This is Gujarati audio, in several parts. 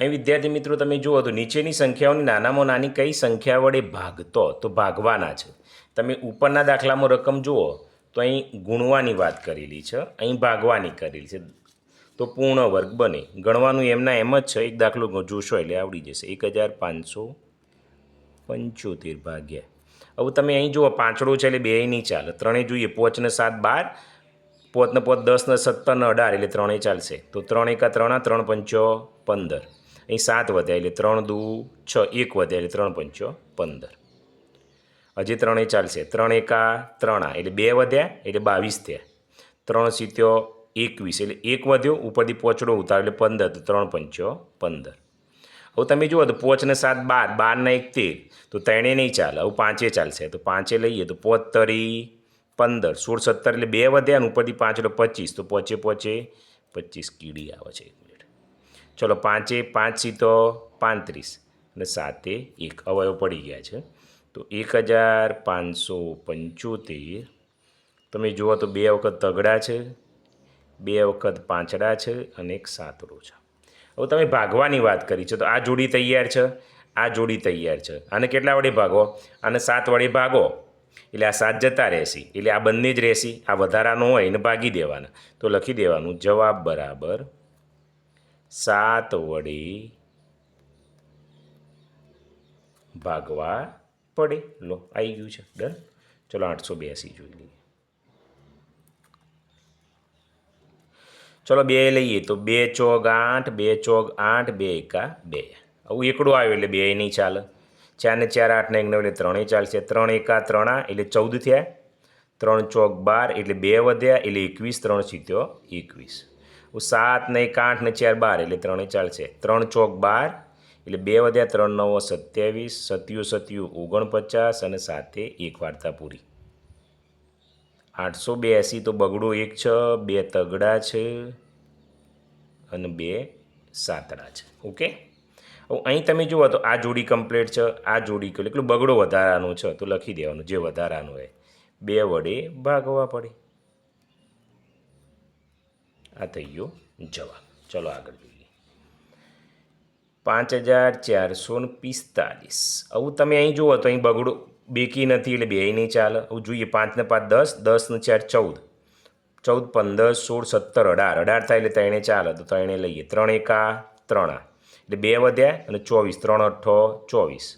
અહીં વિદ્યાર્થી મિત્રો, તમે જુઓ તો નીચેની સંખ્યાઓની નાનામાં નાની કઈ સંખ્યા વડે ભાગતો, તો ભાગવાના છે. તમે ઉપરના દાખલામાં રકમ જુઓ, તો અહીં ગુણવાની વાત કરેલી છે, અહીં ભાગવાની કરેલી છે. તો પૂર્ણ વર્ગ બને. ગણવાનું એમના એમ જ છે, એક દાખલો જોશો એટલે આવડી જશે. એક હજાર પાંચસો પંચોતેર ભાગ્યા. હવે તમે અહીં જુઓ, પાંચડો છે એટલે બે નહીં ચાલે. ત્રણેય જોઈએ પોચને સાત બાર પોતને પોત દસને સત્તરને સત્તર અઢાર એટલે ત્રણેય ચાલશે. તો ત્રણ એકા ત્રણ ત્રણ પંચો પંદર. અહીં સાત વધ્યા એટલે ત્રણ દુ છ, એક વધ્યા એટલે ત્રણ પંચો પંદર. હજી ત્રણેય ચાલશે. ત્રણ એકા ત્રણ આ એટલે બે વધ્યા એટલે બાવીસ થયા. ત્રણ સિત્યો એકવીસ એટલે એક વધ્યો, ઉપરથી પોચડો ઉતાર એટલે પંદર, તો ત્રણ પંચો પંદર. હવે તમે જુઓ, તો પોચને સાત બાર બારના એક તેર, તો ત્રણે નહીં ચાલે. હવે પાંચે ચાલશે. તો પાંચે લઈએ, તો પોતરી પંદર, સોળ, સત્તર એટલે બે વધ્યા અને ઉપરથી પાંચ એટલે પચીસ, તો પોચે પોચે પચીસ કીડી આવે છે. ચલો પાંચે પાંચ સીતો પાંત્રીસ અને સાતે એક. અવયવ પડી ગયા છે. તો એક હજાર પાંચસો પંચોતેર. તમે જુઓ તો બે વખત તગડા છે, બે વખત પાંચડા છે અને એક સાતડો છે. હવે તમે ભાગવાની વાત કરી છે, તો આ જોડી તૈયાર છે, આ જોડી તૈયાર છે. આને કેટલા વડે ભાગો? આને સાત વડે ભાગો. એટલે આ સાત જતા રહેશે. એટલે આ બંને જ રહેશે. આ વધારાનો હોય એને ભાગી દેવાના. તો લખી દેવાનું જવાબ બરાબર સાત વડે ભાગવા પડે. લો આવી ગયું છે. ડન. ચલો, આઠસો બ્યાસી જોઈ લઈએ. ચલો, બે લઈએ તો બે ચોગ આઠ, બે ચોગ આઠ, બે એકા બે. આવું એકડું આવ્યું એટલે બે નહીં ચાલે. ચાર ને ચાર, આઠ ને એક નવ એટલે ત્રણેય ચાલશે. ત્રણ એકા ત્રણા એટલે ચૌદ થયા. ત્રણ ચોક બાર એટલે બે વધ્યા એટલે એકવીસ, ત્રણ સિત્યો એકવીસ. સાત ને એક આઠ ને ચાર બાર એટલે ત્રણે ચાલશે ત્રણ ચોક બાર એટલે બે વધ્યા ત્રણ નવો સત્યાવીસ સત્યુ સત્યુ ઓગણપચાસ અને સાથે એક વાર્તા પૂરી આઠસો બ્યાસી તો બગડો એક છે બે તગડા છે અને બે સાતડા છે ઓકે હવે અહીં તમે જુઓ તો આ જોડી કમ્પ્લીટ છે આ જોડી એટલું બગડો વધારાનો છે તો લખી દેવાનું જે વધારાનું હોય બે વડે ભાગવા પડે આ થઈ ગયો જવાબ. ચલો આગળ જોઈએ. પાંચ હજાર ચારસો પિસ્તાલીસ. આવું તમે અહીં જુઓ તો અહીં બગડો. બેકી નથી એટલે બે નહીં ચાલે. આવું જોઈએ પાંચને પાંચ દસ દસ ને ચાર ચૌદ. ચૌદ, પંદર, સોળ, સત્તર, અઢાર. અઢાર થાય એટલે ત્રણે ચાલે. તો ત્રણે લઈએ. ત્રણ એકા, ત્રણા. એટલે બે વધ્યા અને ચોવીસ. ત્રણ અઠ્ઠો ચોવીસ.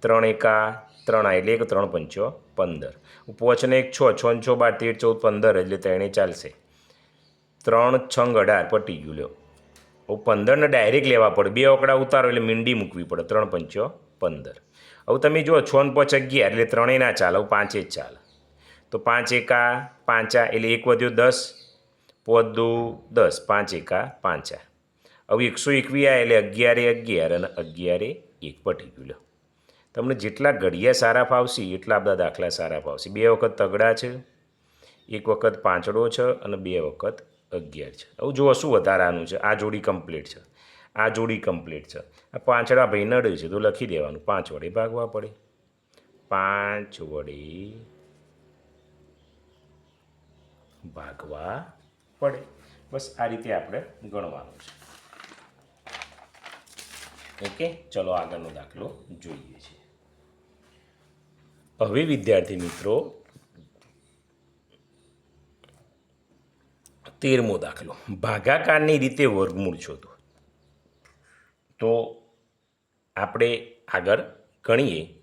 ત્રણ એકા, ત્રણા. એટલે એક, ત્રણ પંચો પંદર. પોચને એક છ. છ છ બાર, તેર, ચૌદ, પંદર. એટલે ત્રણે ચાલશે. ત્રણ છંગ અઢાર પટી ગયું લ્યો. હવે પંદરને ડાયરેક્ટ લેવા પડે. બે ઓકડા ઉતારો એટલે મીંડી મૂકવી પડે. ત્રણ પંચો પંદર. હવે તમે જુઓ, છ ને પાંચ અગિયાર એટલે ત્રણેય ના ચાલે. હવે પાંચે જ ચાલે. તો પાંચ એકા પાંચા એટલે એક વધ્યો દસ. પોત દસ. પાંચ એકા પાંચા. હવે એકસો એકવી એટલે અગિયારે અગિયાર અને અગિયારે એક પટી ગયું લ્યો. તમને જેટલા ઘડિયા સારા ફાવશે, એટલા બધા દાખલા સારા ફાવશે. બે વખત તગડા છે, એક વખત પાંચડો છે અને બે વખત અગિયાર છે. હવે જુઓ શું વધારાનું છે. આ જોડી કમ્પ્લીટ છે. આ જોડી કમ્પ્લીટ છે. આ પાંચડા ભાઈ નડે છે તો લખી દેવાનું. પાંચ વડે ભાગવા પડે. પાંચ વડે ભાગવા પડે. બસ આ રીતે આપણે ગણવાનું છે. ઓકે? ચલો આગળનો દાખલો જોઈએ છે. હવે વિદ્યાર્થી મિત્રો તેરમો દાખલો. ભાગાકારની રીતે વર્ગમૂળ શોધો. તો આપણે આગળ ગણીએ.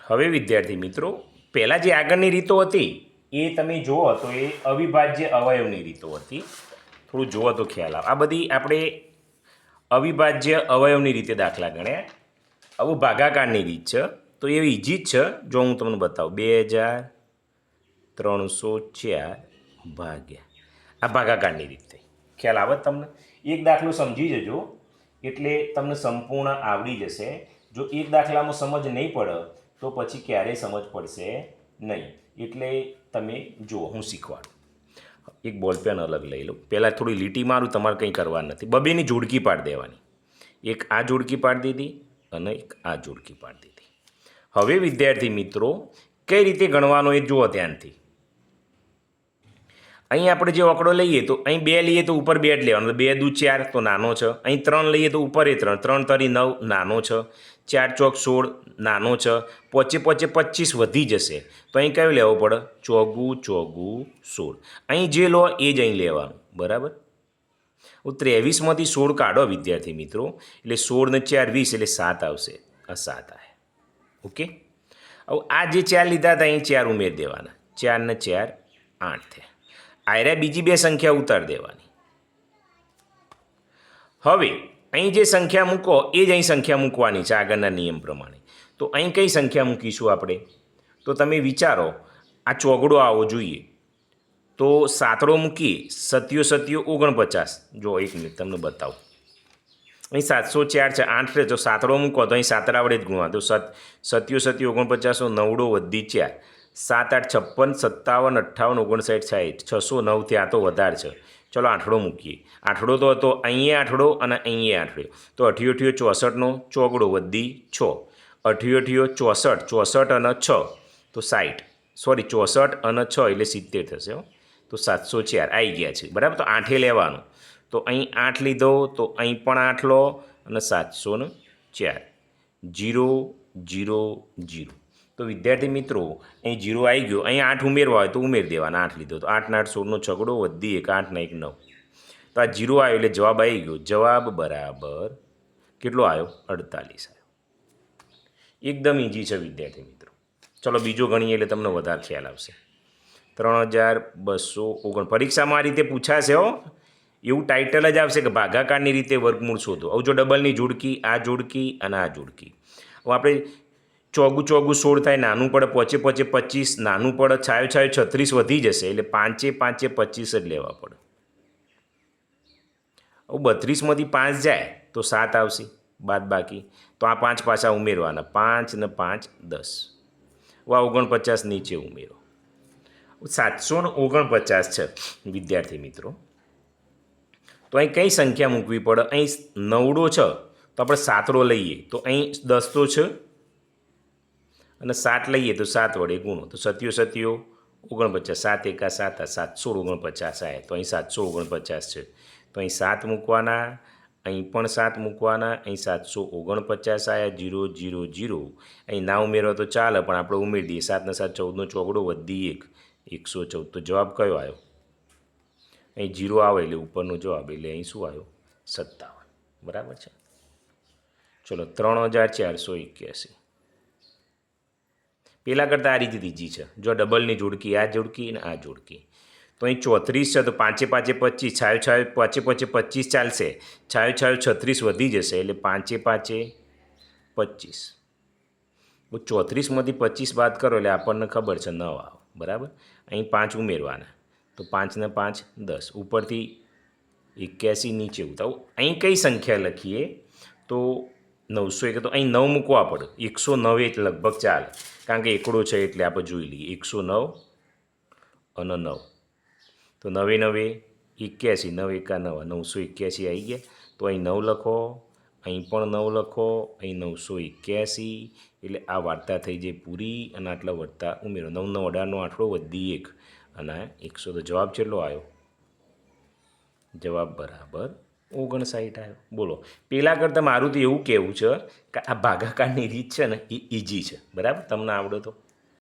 હવે વિદ્યાર્થી મિત્રો, પહેલાં જે આગળની રીતો હતી, એ તમે જુઓ તો એ અવિભાજ્ય અવયવની રીતો હતી. થોડું જુઓ તો ખ્યાલ આવે. આ બધી આપણે અવિભાજ્ય અવયવની રીતે દાખલા ગણ્યા. આવું ભાગાકારની રીત છે. તો એ ઇઝી જ છે. જો હું તમને બતાવું. બે હજાર ત્રણસો ચાર. ભાગ્યા. આ ભાગાકારની રીત. ખ્યાલ આવે તમને? એક દાખલો સમજી જજો, એટલે તમને સંપૂર્ણ આવડી જશે. જો એક દાખલામાં સમજ નહીં પડે, તો પછી ક્યારેય સમજ પડશે નહીં. એટલે તમે જુઓ, હું શીખવાડું. એક બોલપેન અલગ લઈ લઉં. પહેલાં થોડી લીટી મારું, તમારે કંઈ કરવાનું નથી. બબેની જોડકી પાડી દેવાની. એક આ જોડકી પાડી દીધી અને એક આ જોડકી પાડી દીધી. હવે વિદ્યાર્થી મિત્રો, કઈ રીતે ગણવાનો એ જુઓ ધ્યાનથી. અહીં આપણે જે આંકડો લઈએ તો અહીં બે લઈએ તો ઉપર બે જ લેવાનો. બે દુ ચાર તો નાનો છે. અહીં ત્રણ લઈએ તો ઉપર એ ત્રણ. ત્રણ તરી નવ નાનો છે. ચાર ચોક સોળ નાનો છે. પોચે પોચે પચીસ વધી જશે. તો અહીં કયું લેવો પડે? ચોગું ચોગું, સોળ. અહીં જે લો એ જ અહીં લેવાનું. બરાબર? હું ત્રેવીસમાંથી સોળ કાઢો વિદ્યાર્થી મિત્રો. એટલે સોળ ને ચાર વીસ, એટલે સાત આવશે. આ સાત આવે ઓકે? હવે આ જે ચાર લીધા હતા, અહીં ચાર ઉમેર દેવાના. ચાર ને ચાર આઠ થયા. આયરા બીજી બે સંખ્યા ઉતાર દેવાની. હવે, અહીં જે સંખ્યા મૂકો, એ જ અહીં સંખ્યા મૂકવાની છે આગળના નિયમ પ્રમાણે. તો અહીં કઈ સંખ્યા મૂકીશું આપણે? તો તમે વિચારો, આ ચોગડો આવો જોઈએ. તો સાતડો મૂકીએ, સત્યો સત્યો ઓગણપચાસ. જો એક મિનિટ, તમને બતાવું. અહીં સાતસો ચાર છે, આઠ રહે તો સાતડો મૂકો, તો અહીં સાતડા વડે જ ગુણવા. તો સત, સત્યો સત્યો ઓગણપચાસો, નવડો વધી ચાર. સાત આઠ છપ્પન સત્તાવન અઠ્ઠાવન ઓગણસાઠ સાઠ છસો નવ ત્યાં તો વધારે છે. ચલો આઠડો મૂકીએ. આઠડો તો હતો અહીંયા આઠડો અને અહીંયા આઠડો. તો અઠ્યો અઠ્યો ચોસઠનો ચોગડો વધી છ. અઠ્યો અઠ્યો ચોસઠ ચોસઠ અને છ. તો સાઠ સોરી ચોસઠ અને છ એટલે સિત્તેર થશે હો. તો સાતસો ચાર. આવી ગયા છે. બરાબર? તો આઠે લેવાનું. તો અહીં આઠ લીધો, તો અહીં પણ આઠ લો અને સાતસો ને ચાર. Zero zero zero. તો વિદ્યાર્થી મિત્રો, અહીં જીરો આવી ગયો. અહીં આઠ ઉમેરવા હોય તો ઉમેર દેવાના, આઠ લીધો તો. આઠના આઠ સોળનો છગડો વધી એક આઠના એક નવ. તો આ જીરો આવ્યો એટલે જવાબ આવી ગયો. જવાબ બરાબર કેટલો આવ્યો? અડતાલીસ આવ્યો. એકદમ ઇઝી છે વિદ્યાર્થી મિત્રો. ચલો બીજો ગણીએ એટલે તમને વધારે ખ્યાલ આવશે. ત્રણ હજાર બસો ઓગણ. પરીક્ષામાં આ રીતે પૂછાશે હો. એવું ટાઇટલ જ આવશે કે ભાગાકારની રીતે વર્ગમૂળ શોધો. હવે જો ડબલની જોડકી, આ જોડકી અને આ જોડકી. હવે આપણે ચોગું ચોગું સોળ થાય, નાનું પડે પોચે પોચે પચીસ, નાનું પડે છાયો છાયો છત્રીસ વધી જશે, એટલે પાંચે પાંચે પચીસ જ લેવા પડે. હવે બત્રીસમાંથી પાંચ જાય, તો સાત આવશે બાદ બાકી. તો આ પાંચ પાછા ઉમેરવાના, પાંચ ને પાંચ દસ. વા ઓગણપચાસ નીચે ઉમેરો. સાતસો ને ઓગણપચાસ છે, વિદ્યાર્થી મિત્રો. તો અહીં કઈ સંખ્યા મૂકવી પડે? અહીં નવડો છે, તો આપણે સાતડો લઈએ. તો અહીં દસ તો છે અને સાત લઈએ તો સાત વડે ગુણો. તો સત્યો સત્યો ઓગણપચાસ, સાત એકા સાત, આ સાતસો ઓગણપચાસ આવે તો અહીં સાતસો ઓગણપચાસ છે. તો અહીં સાત મૂકવાના, અહીં પણ સાત મૂકવાના, અહીં સાતસો ઓગણપચાસ આવ્યા જીરો જીરો જીરો. અહીં ના ઉમેરવા તો ચાલે, પણ આપણે ઉમેરી દઈએ. સાતના સાત ચૌદનો ચોગડો વધી એક. એકસો ચૌદ તો જવાબ કયો આવ્યો અહીં જીરો આવે એટલે ઉપરનો જવાબ, એટલે અહીં શું આવ્યો સત્તાવન. બરાબર છે? ચલો, ત્રણ હજાર ચારસો એક્યાસી. પહેલાં કરતાં આ રીતે ત્રીજી છે. જો ડબલની જોડકી, આ જોડકી અને આ જોડકી. તો અહીં ચોત્રીસ છે, તો પાંચે પાંચે પચીસ, છાયો છાયો પાંચે પાંચે પચીસ ચાલશે. છાયો છાયો છત્રીસ વધી જશે, એટલે પાંચે પાંચે પચીસ. ચોત્રીસમાંથી પચીસ બાદ કરો, એટલે આપણને ખબર છે નવ આવો. બરાબર? અહીં પાંચ ઉમેરવાના. તો પાંચને પાંચ, દસ. ઉપરથી એક્યાસી નીચે ઉતાવું અહીં કઈ સંખ્યા લખીએ? તો નવસો એક તો અહીં નવ મૂકવા પડે. એકસો નવ એટલે લગભગ ચાલે. કારણ કે એકડો છે એટલે આપણે જોઈ લઈએ. એકસો નવ અને નવ. તો નવે નવે એક્યાસી, નવ એકા નવ, નવસો એક્યાસી આવી ગયા. તો અહીં નવ લખો, અહીં પણ નવ લખો, અહીં નવસો એક્યાસી એટલે આ વાર્તા થઈ જાય પૂરી અને આટલા વધતા ઉમેરો. નવ નવ અઢારનો આઠડો વધી એક અને એકસો તો જવાબ કેટલો આવ્યો? જવાબ બરાબર ઓગણસાઠ આવ્યો. બોલો. પહેલાં કરતાં મારું તો એવું કહેવું છે કે આ ભાગાકારની રીત છે ને એ ઇઝી છે. બરાબર? તમને આવડે તો.